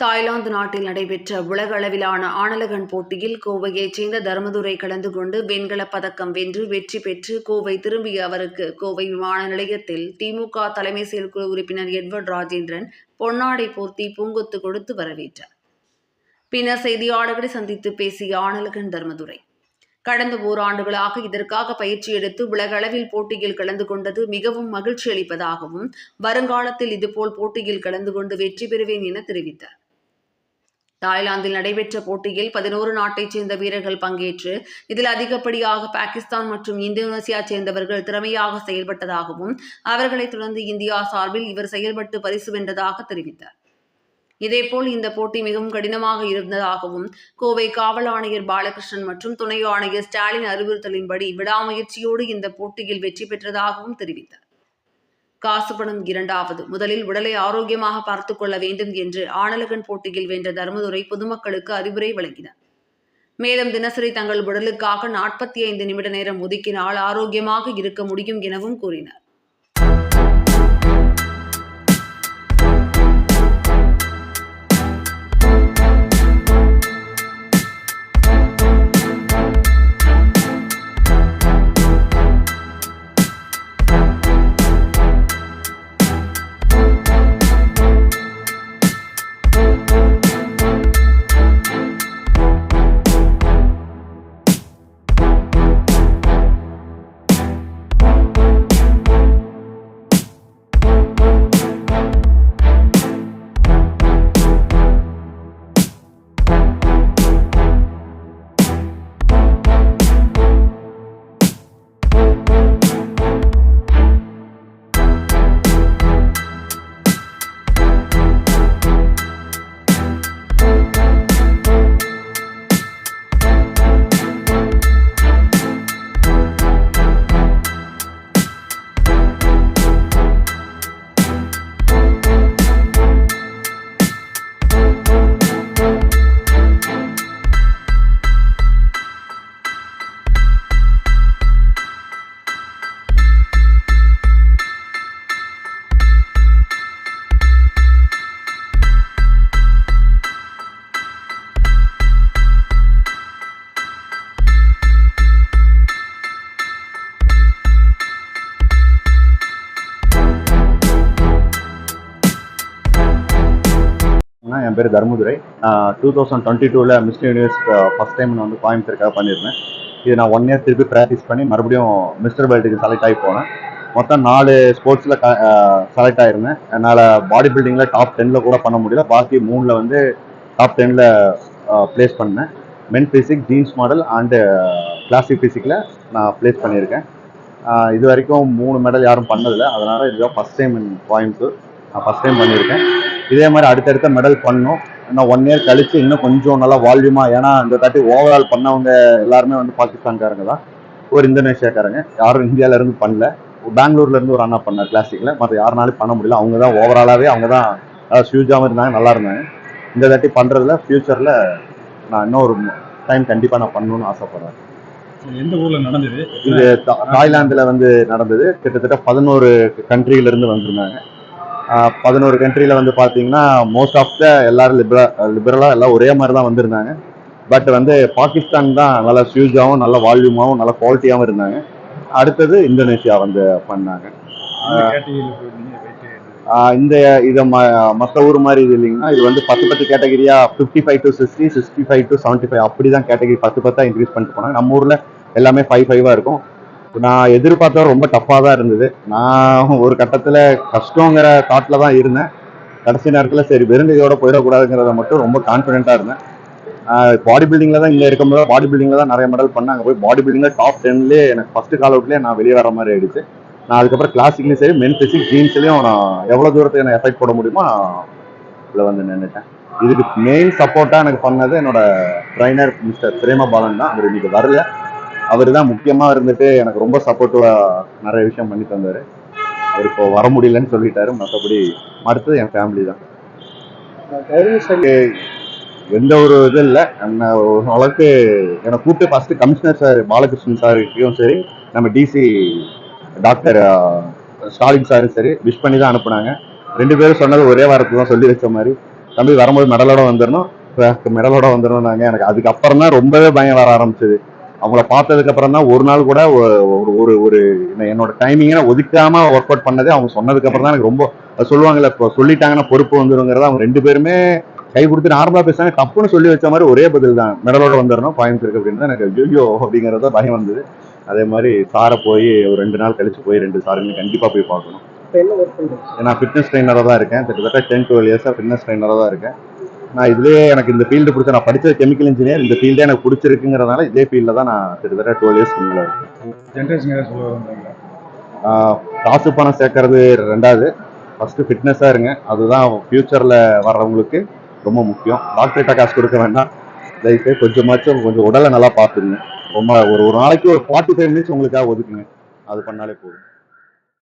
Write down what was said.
Thailand நாட்டில் நடைபெற்ற உலக அளவிலான ஆனலகன் போட்டியில் கோவையைச் சேர்ந்த தர்மதுரை கலந்து கொண்டு வெண்கலப் பதக்கம் வென்று வெற்றி பெற்று கோவை திரும்பிய அவருக்கு கோவை விமான நிலையத்தில் திமுக தலைமை செயற்குழு உறுப்பினர் எட்வர்ட் ராஜேந்திரன் பொன்னாடை போர்த்தி பூங்கொத்து கொடுத்து வரவேற்றார். பின்னர் செய்தியாளர்களை சந்தித்து பேசிய ஆனலகன் தர்மதுரை கடந்த ஓராண்டுகளாக இதற்காக பயிற்சி எடுத்து உலக அளவில் போட்டியில் கலந்து கொண்டது மிகவும் மகிழ்ச்சி அளிப்பதாகவும் வருங்காலத்தில் இதுபோல் போட்டியில் கலந்து கொண்டு வெற்றி பெறுவேன் என தெரிவித்தார். தாய்லாந்தில் நடைபெற்ற போட்டியில் பதினோரு நாட்டைச் சேர்ந்த வீரர்கள் பங்கேற்று இதில் அதிகப்படியாக பாகிஸ்தான் மற்றும் இந்தோனேசியா சேர்ந்தவர்கள் திறமையாக செயல்பட்டதாகவும் அவர்களைத் தொடர்ந்து இந்தியா சார்பில் இவர் செயல்பட்டு பரிசு வென்றதாக தெரிவித்தார். இதேபோல் இந்த போட்டி மிகவும் கடினமாக இருந்ததாகவும் கோவை காவல் ஆணையர் பாலகிருஷ்ணன் மற்றும் துணை ஆணையர் ஸ்டாலின் அறிவுறுத்தலின்படி விடாமுயற்சியோடு இந்த போட்டியில் வெற்றி பெற்றதாகவும் தெரிவித்தார். காசு பணம் இரண்டாவது. முதலில் உடலை ஆரோக்கியமாக பார்த்து கொள்ள வேண்டும் என்று ஆனலகன் போட்டியில் வென்ற தர்மதுரை பொதுமக்களுக்கு அறிவுரை வழங்கினார். மேலும் தினசரி தங்கள் உடலுக்காக நாற்பத்தி ஐந்து நிமிட நேரம் ஒதுக்கினால் ஆரோக்கியமாக இருக்க முடியும் எனவும் கூறினார். என் பேர் தர்மதுரை. நான் டூ தௌசண்ட் டுவெண்ட்டி டூவில் மிஸ் யூனிவர்ஸ் ஃபஸ்ட் டைம் நான் வந்து கோயம்புத்தூருக்காக பண்ணியிருந்தேன். இது நான் ஒன் இயர் திருப்பி ப்ராக்டிஸ் பண்ணி மறுபடியும் மிஸ்டர் பெல்ட்டுக்கு செலக்ட் ஆகி போனேன். மொத்தம் நாலு ஸ்போர்ட்ஸில் செலக்ட் ஆயிருந்தேன். என்னால் பாடி பில்டிங்கில் டாப் டெனில் கூட பண்ண முடியல. பாக்கி மூணில் வந்து டாப் டெனில் ப்ளேஸ் பண்ணேன். Men physique jeans model and classic ஃபிசிக்கில் நான் ப்ளேஸ் பண்ணியிருக்கேன். இது வரைக்கும் மூணு மெடல் யாரும் பண்ணதில்லை. அதனால் இதுதான் ஃபஸ்ட் டைம் இன் கோயம்புத்தூர். நான் ஃபஸ்ட் டைம் பண்ணியிருக்கேன். இதே மாதிரி அடுத்தடுத்த மெடல் பண்ணணும். இன்னும் ஒன் இயர் கழிச்சு இன்னும் கொஞ்சம் நல்லா வால்யூமாக ஏன்னா இந்த தாட்டி ஓவரால் பண்ணவங்க எல்லாருமே வந்து பாகிஸ்தான்காரங்க தான். ஒரு இந்தோனேஷியாக்காரங்க. யாரும் இந்தியால இருந்து பண்ணல. பெங்களூர்ல இருந்து ஒரு அண்ணா பண்ணார் கிளாசிக்கில் மற்ற யாருனாலும் பண்ண முடியல. அவங்க தான் ஓவராலாகவே அவங்க தான் ஹியூஜாகவும் இருந்தாங்க நல்லா இருந்தாங்க. இந்த தாட்டி பண்ணுறதுல ஃப்யூச்சரில் நான் இன்னும் ஒரு டைம் கண்டிப்பாக நான் பண்ணணும்னு ஆசைப்படுறேன். எந்த ஊர்ல நடந்தது? இது தாய்லாந்துல வந்து நடந்தது. கிட்டத்தட்ட பதினோரு கண்ட்ரியில இருந்து வந்திருந்தாங்க. பதினோரு கண்ட்ரியில வந்து பாத்தீங்கன்னா மோஸ்ட் ஆஃப் த எல்லாரும் லிபரா லிபரலா எல்லாம் ஒரே மாதிரி தான் வந்திருந்தாங்க. பட் வந்து பாகிஸ்தான் தான் நல்லா ஹியூஜாவும் நல்ல வால்யூமாவும் நல்ல குவாலிட்டியாவும் இருந்தாங்க. அடுத்தது இந்தோனேஷியா வந்து பண்ணாங்க. இந்த இதை மற்ற ஊர் மாதிரி இது இல்லைங்கன்னா இது வந்து பத்து பத்து கேட்டகரியா fifty five to sixty sixty five to seventy five அப்படி தான் கேட்டகரி பத்து பத்தா இன்க்ரீஸ் பண்ணிட்டு போனாங்க. நம்ம ஊர்ல எல்லாமே ஃபைவ் ஃபைவா இருக்கும். நான் எதிர்பார்த்தா ரொம்ப டஃப்பாக தான் இருந்தது. நான் ஒரு கட்டத்தில் கஷ்டங்கிற தாட்டில் தான் இருந்தேன். கடைசி நேரத்தில் சரி வெறுங்கையோட போயிடக்கூடாதுங்கிறத மட்டும் ரொம்ப கான்ஃபிடென்ட்டாக இருந்தேன். பாடி பில்டிங்கில் தான் இங்கே இருக்கும்போது பாடி பில்டிங்கில் தான் நிறைய மெடல் பண்ணேன். அங்கே போய் பாடி பில்டிங்கில் டாப் டென்லேயே எனக்கு ஃபஸ்ட்டு கால் அவுட்லேயே நான் வெளியே வர மாதிரி ஆயிடுச்சு. நான் அதுக்கப்புறம் கிளாசிக்லேயும் சரி மென் ஃபிசிக் ஜீன்ஸ்லேயும் நான் எவ்வளோ தூரத்துக்கு எனக்கு எஃபெக்ட் போட முடியுமோ இதில் வந்து நின்றுட்டேன் இதுக்கு மெயின் சப்போர்ட்டாக எனக்கு பண்ணது என்னோட ட்ரைனர் மிஸ்டர் பிரேம பாலன் தான். அவர் இன்னைக்கு வரல. அவர் தான் முக்கியமாக இருந்துட்டு எனக்கு ரொம்ப சப்போர்ட்டிவாக நிறைய விஷயம் பண்ணி தந்தார். அவர் இப்போ வர முடியலன்னு சொல்லிட்டாரு. மற்றபடி அடுத்தது என் ஃபேமிலி தான். எந்த ஒரு இது இல்லை. என்ன அளவுக்கு என்னை கூப்பிட்டு ஃபர்ஸ்ட் கமிஷனர் சார் பாலகிருஷ்ணன் சாருக்கும் சரி நம்ம டிசி டாக்டர் ஸ்டாலின் சாரும் சரி விஷ் பண்ணி தான் அனுப்புனாங்க. ரெண்டு பேரும் சொன்னது ஒரே வாரத்தில் தான் சொல்லி வச்ச மாதிரி. தம்பி வரும்போது மெடலோட வந்துடணும் மெடலோட வந்துடணும்னாங்க எனக்கு அதுக்கப்புறம் தான் ரொம்பவே பயம் வர ஆரம்பிச்சது. அவங்கள பார்த்ததுக்கு அப்புறம் தான் ஒரு நாள் கூட ஒரு ஒரு ஒரு என்ன- என்னோட டைமிங்கை ஒதுக்காம ஒர்க் அவுட் பண்ணதே அவங்க சொன்னதுக்கு அப்புறம் தான் எனக்கு ரொம்ப சொல்லுவாங்கல்ல இப்போ சொல்லிட்டாங்கன்னா பொறுப்பு வந்துருங்கிறத அவங்க ரெண்டு பேருமே கை கொடுத்து நார்மலா பேசுறாங்க தப்புன்னு சொல்லி வச்ச மாதிரி ஒரே பதில் தான் மெடலோட வந்துடணும் கோயம்புத்தூருக்கு அப்படின்னு தான் எனக்கு ஐயோ அப்படிங்கறத பயம் வந்தது. அதே மாதிரி சாரை போய் ஒரு ரெண்டு நாள் கழிச்சு போய் ரெண்டு சாருங்க கண்டிப்பா போய் பார்க்கணும். நான் ஃபிட்னஸ் ட்ரைனராக தான் இருக்கேன். கிட்டத்தட்ட டென் டுவெல் இயர்ஸாக ஃபிட்னஸ் ட்ரைனராக தான் இருக்கேன். நான் இதுலேயே எனக்கு இந்த ஃபீல்டு பிடிச்ச நான் படிச்சது கெமிக்கல் இன்ஜினியர் இந்த ஃபீல்டே எனக்கு பிடிச்சிருக்குங்கிறதுனால இதே ஃபீல்டில் தான் நான் கிட்டத்தட்ட டுவெல் இயர்ஸ் உள்ள இருக்கேன் காசு பணம் சேர்க்கறது ரெண்டாவது. ஃபர்ஸ்ட் ஃபிட்னஸாக இருங்க. அதுதான் ஃபியூச்சரில் வர்றவங்களுக்கு ரொம்ப முக்கியம். டாக்டர்கிட்ட காசு கொடுக்க வேண்டாம். தயவுசெய்து கொஞ்சமாச்சும் கொஞ்சம் உடலை நல்லா பார்த்துக்குங்க. ரொம்ப ஒரு ஒரு நாளைக்கு ஒரு ஃபார்ட்டி ஃபைவ் மினிட்ஸ் உங்களுக்காக ஒதுக்குங்க. அது பண்ணாலே போதும்.